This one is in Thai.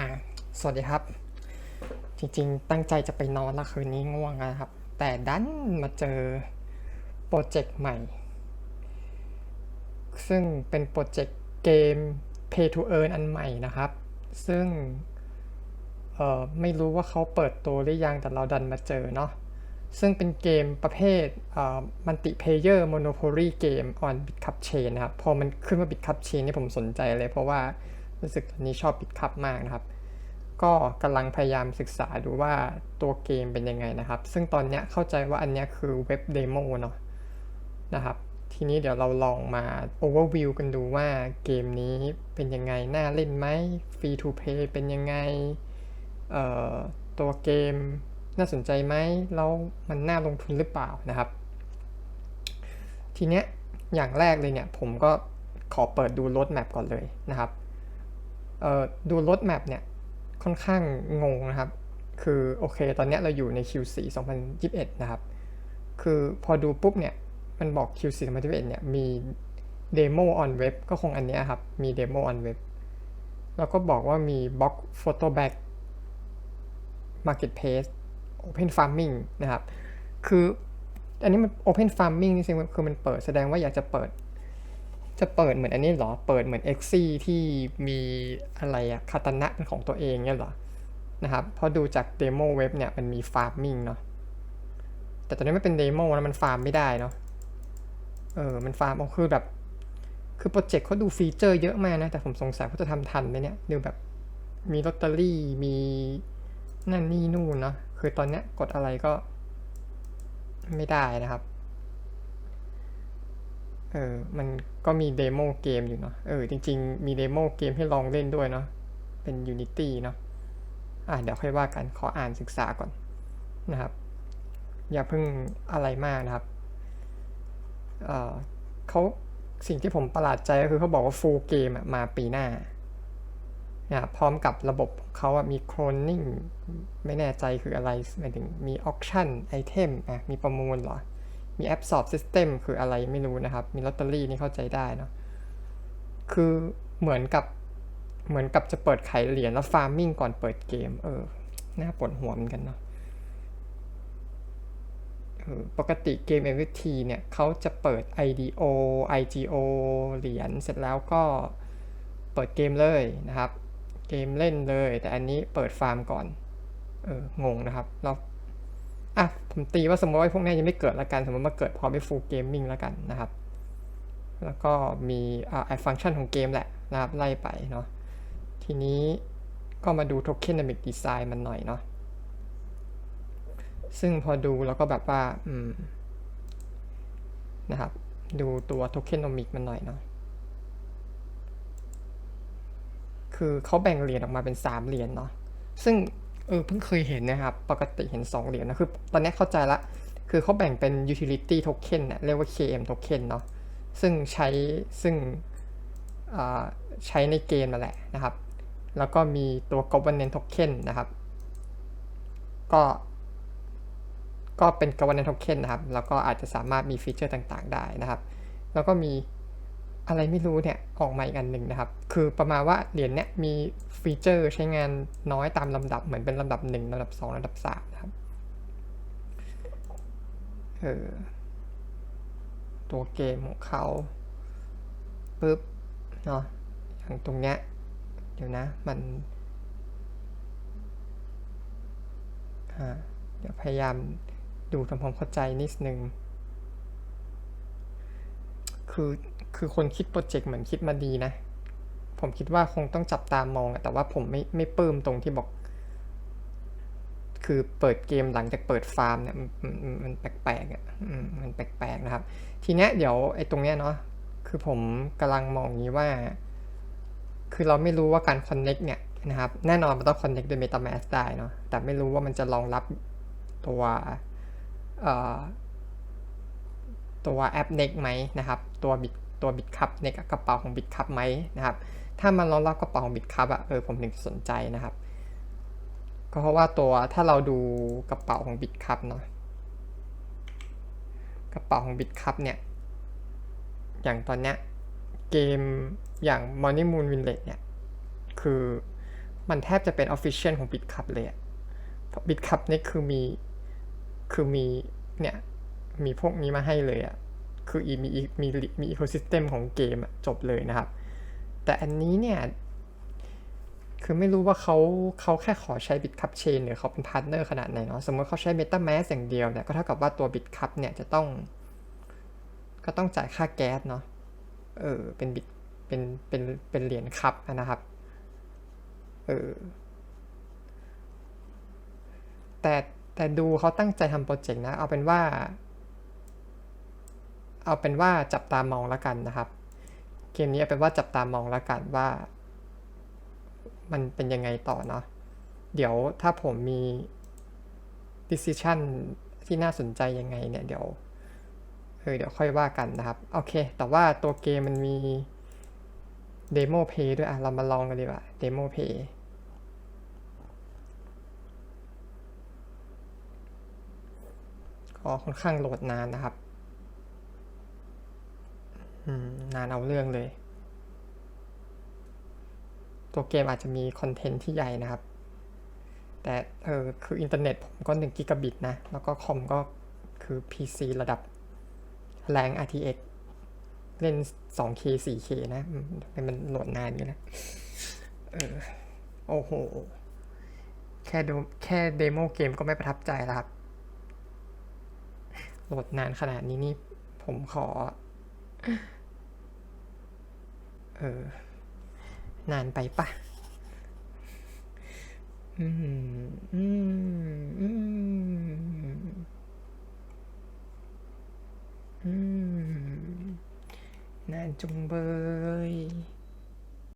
อ่าสวัสดีครับ จริงๆ ตั้งใจจะไปนอนแล้วคืนนี้ง่วงนะครับ แต่ดันมาเจอโปรเจกต์ใหม่ ซึ่งเป็นโปรเจกต์เกม Pay to Earn อันใหม่นะครับ ซึ่งเอ่อไม่รู้ว่าเขาเปิดตัวหรือยังแต่เราดันมาเจอเนาะซึ่งเป็นเกมประเภทมัลติเพเยอร์โมโนโพลีเกม on BitCup Chain นะครับ พอมันขึ้นว่า BitCup Chain นี่ผมสนใจเลยเพราะว่า รู้สึกตอนนี้ชอบ BitCup มากนะครับ ก็กำลังพยายามศึกษาดูว่าตัวเกมเป็นยังไงนะครับ ซึ่งตอนเนี้ยเข้าใจว่าอันเนี้ยคือเว็บเดโมเนาะนะครับ ทีนี้เดี๋ยวเราลองมา overview กันดูว่าเกมนี้เป็นยังไง น่าเล่นไหม free to play เป็นยังไงเอ่อตัวเกมน่าสนใจไหมแล้วมันน่าลงทุนหรือเปล่านะครับ ทีเนี้ยอย่างแรกเลยเนี่ยผมก็ขอเปิดดูรถแมพก่อนเลยนะครับ ดูรถแมพเนี่ยค่อนข้างงงนะครับ คือโอเค ตอนนี้เราอยู่ใน Q4 2021 นะครับ คือพอดูปุ๊บเนี่ย มันบอก Q4 2021 เนี่ย มีเดโม on web ก็คงอันนี้ครับ มีเดโม on web แล้วก็บอกว่ามี box photo back marketplace open farming นะครับ คืออันนี้มัน open farming จริงๆคือมันเปิดแสดงว่าอยากจะเปิด จะเปิดเหมือนอันนี้เหรอ เปิดเหมือน x อที่มีอะไรอะคาตนะเป็นของตัวเองเนี่ยเหรอ นะครับ พอดูจากเดโมเว็บเนี่ยมันมี farming เนาะ แต่ตอนนี้ไม่เป็นเดโมนะมันฟาร์มไม่ได้เนาะ เออ มันฟาร์มเอาคือแบบ คือโปรเจกต์เขาดูฟีเจอร์เยอะมากนะ แต่ผมสงสัยเขาจะทำทันไหมเนี่ย ดูแบบมีลอตเตอรี่ มีนั่นนี่นู่นเนาะ คือตอนเนี้ยกดอะไรก็ไม่ได้นะครับ เออ มันก็มีเดโมเกมอยู่เนาะ เออ จริง ๆ มีเดโมเกมให้ลองเล่นด้วยเนาะ เป็น Unity เนาะ อะเดี๋ยวค่อยว่ากัน ขออ่านศึกษาก่อนนะครับ อย่าเพิ่งอะไรมากนะครับ เออเขาสิ่งที่ผมประหลาดใจก็คือเขาบอกว่า full game อะมาปีหน้านะพร้อมกับระบบเขาอะมี cloning ไม่แน่ใจคืออะไรหมายถึงมี auction item อะมีประมูลเหรอ มี absorb system คืออะไรไม่รู้นะครับ มีลอตเตอรี่นี่เข้าใจได้เนาะคือเหมือนกับเหมือนกับจะเปิดขายเหรียญแล้ว farming ก่อนเปิดเกม เออน่าปวดหัวเหมือนกันเนาะปกติเกม NFT เนี่ยเขาจะเปิด IDO IGO เหรียญเสร็จแล้วก็เปิดเกมเลยนะครับ เกมเล่นเลย แต่อันนี้เปิดฟาร์มก่อน เอองงนะครับ เราอะ ผมตีว่าสมมติว่าพวกนี้ยังไม่เกิดละกัน สมมติมาเกิดพอไป full gaming แล้วกันนะครับ แล้วก็มีอ่าไอฟังก์ชันของเกมแหละนะครับไล่ไปเนาะ ทีนี้ก็มาดู tokenomic design มันหน่อยเนาะ ซึ่งพอดูแล้วก็แบบว่า อืม นะครับ ดูตัว tokenomic มันหน่อยเนาะ คือเขาแบ่งเหรียญออกมาเป็น 3 เหรียญเนาะ ซึ่ง เออเพิ่งเคยเห็นนะครับ ปกติเห็น 2 เหรียญนะ คือตอนนี้เข้าใจละ คือเขาแบ่งเป็น utility token เนี่ยเรียกว่า KM token เนาะซึ่งใช้ซึ่งใช้ในเกมมาแหละนะครับ แล้วก็มีตัว governance token นะครับ ก็ก็เป็น governance token นะครับ แล้วก็อาจจะสามารถมีฟีเจอร์ต่างๆ ได้นะครับ แล้วก็มี อะไรไม่รู้เนี่ยออกมาอีกอันหนึ่งนะครับ คือประมาณว่าเหรียญเนี่ยมีฟีเจอร์ใช้งานน้อยตามลำดับเหมือนเป็นลำดับ1ลำดับ2ลำดับ3นะครับเออตัวเกมของเขาปึ๊บเนาะอย่างตรงเนี้ยเดี๋ยวนะมันอ่าเดี๋ยวพยายามดูทำความเข้าใจนิดนึง คือคือคนคิดโปรเจกต์เหมือนคิดมาดีนะ ผมคิดว่าคงต้องจับตามองอะแต่ว่าผมไม่ไม่ปลื้มตรงที่บอก คือเปิดเกมหลังจากเปิดฟาร์มเนี่ยมันแปลกๆอะมันแปลกๆนะครับ ทีเนี้ยเดี๋ยวไอ้ตรงเนี้ยเนาะคือผมกำลังมองอย่างนี้ว่า คือเราไม่รู้ว่าการ connect เนี่ยนะครับ แน่นอนมันต้อง connect โดย MetaMask ได้เนาะแต่ไม่รู้ว่ามันจะรองรับตัวเอ่อ ตัวแอป Next ไหมนะครับตัวบิตตัวบิตคัพในกระเป๋าของบิตคัพไหมนะครับถ้ามันรองรับกระเป๋าของบิตคัพอะเออผมถึงสนใจนะครับ ก็เพราะว่าตัวถ้าเราดูกระเป๋าของบิตคัพเนาะกระเป๋าของบิตคัพเนี่ยอย่างตอนเนี้ยเกมอย่าง Money Moon Village เนี่ยคือมันแทบจะเป็นออฟฟิเชียลของบิตคัพเลยอะเพราะบิตคัพนี่คือมีคือมีเนี่ย มีพวกนี้มาให้เลยอะคืออีมีอีมีมีอีโคซิสเต็มของเกมอะจบเลยนะครับ แต่อันนี้เนี่ยคือไม่รู้ว่าเขาเขาแค่ขอใช้ Bitcup Chain หรือเขาเป็นพาร์ทเนอร์ขนาดไหนเนาะสมมติเขาใช้ MetaMask อย่างเดียวเนี่ยก็เท่ากับว่าตัว Bitcup เนี่ยจะต้อง ก็ต้องจ่ายค่าแก๊สเนาะเออเป็นบิตเป็นเป็นเป็นเหรียญคับนะครับเออแต่แต่ดูเขาตั้งใจทำโปรเจกต์นะ เอาเป็นว่า เอาเป็นว่าจับตามองแล้วกันนะครับ เกมนี้เอาเป็นว่าจับตามองแล้วกันว่า มันเป็นยังไงต่อเนาะเดี๋ยวถ้าผมมี decision ที่น่าสนใจยังไงเนี่ยเดี๋ยวเออเดี๋ยวค่อยว่ากันนะครับ โอเค แต่ว่าตัวเกมมันมี demo play ด้วยอะ เรามาลองกันดีกว่า demo play ก็ค่อนข้างโหลดนานนะครับ นานเอาเรื่องเลย ตัวเกมอาจจะมีคอนเทนต์ที่ใหญ่นะครับ แต่เออคืออินเทอร์เน็ตผมก็1กิกะบิตนะ แล้วก็คอมก็คือ PC ระดับแรง RTX เล่น 2K 4K นะมันมันโหลดนานอย่นะเออโอ้โห แค่แค่เดโมเกมก็ไม่ประทับใจแล้วครับ โหลดนานขนาดนี้นี่ผมขอ เออ นานไปปะอืม อืม อืม อืม นานจุงเบย